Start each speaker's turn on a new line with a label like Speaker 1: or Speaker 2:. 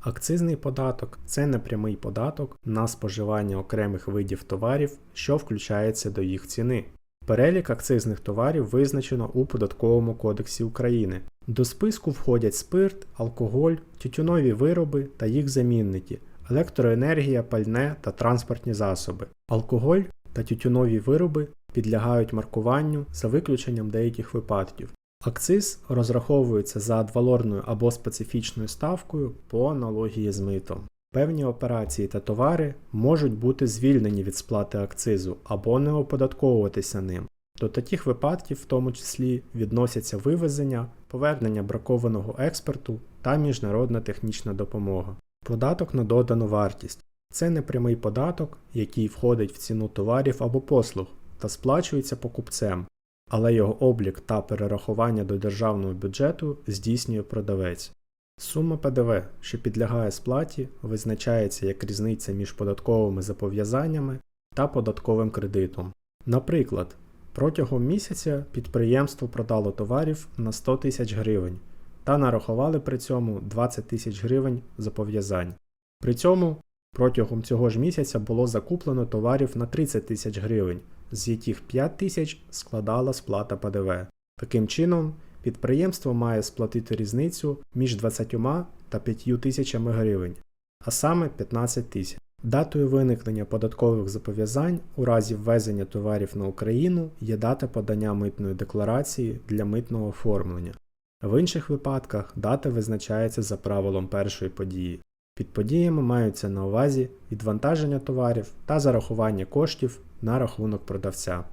Speaker 1: Акцизний податок це непрямий податок на споживання окремих видів товарів, що включається до їх ціни. Перелік акцизних товарів визначено у Податковому кодексі України. До списку входять спирт, алкоголь, тютюнові вироби та їх замінники, електроенергія, пальне та транспортні засоби. Алкоголь та тютюнові вироби підлягають маркуванню за виключенням деяких випадків. Акциз розраховується за адвалорною або специфічною ставкою по аналогії з митом. Певні операції та товари можуть бути звільнені від сплати акцизу або не оподатковуватися ним. До таких випадків, в тому числі, відносяться вивезення, повернення бракованого експорту та міжнародна технічна допомога. Податок на додану вартість це непрямий податок, який входить в ціну товарів або послуг та сплачується покупцем, але його облік та перерахування до державного бюджету здійснює продавець. Сума ПДВ, що підлягає сплаті, визначається як різниця між податковими зобов'язаннями та податковим кредитом. Наприклад, протягом місяця підприємство продало товарів на 100 тисяч гривень та нарахували при цьому 20 тисяч гривень зобов'язань. При цьому протягом цього ж місяця було закуплено товарів на 30 тисяч гривень, з яких 5 тисяч складала сплата ПДВ. Таким чином, підприємство має сплатити різницю між 20 та 5 тисячами гривень, а саме 15 тисяч. Датою виникнення податкових зобов'язань у разі ввезення товарів на Україну є дата подання митної декларації для митного оформлення. В інших випадках дата визначається за правилом першої події. Під подіями маються на увазі відвантаження товарів та зарахування коштів на рахунок продавця.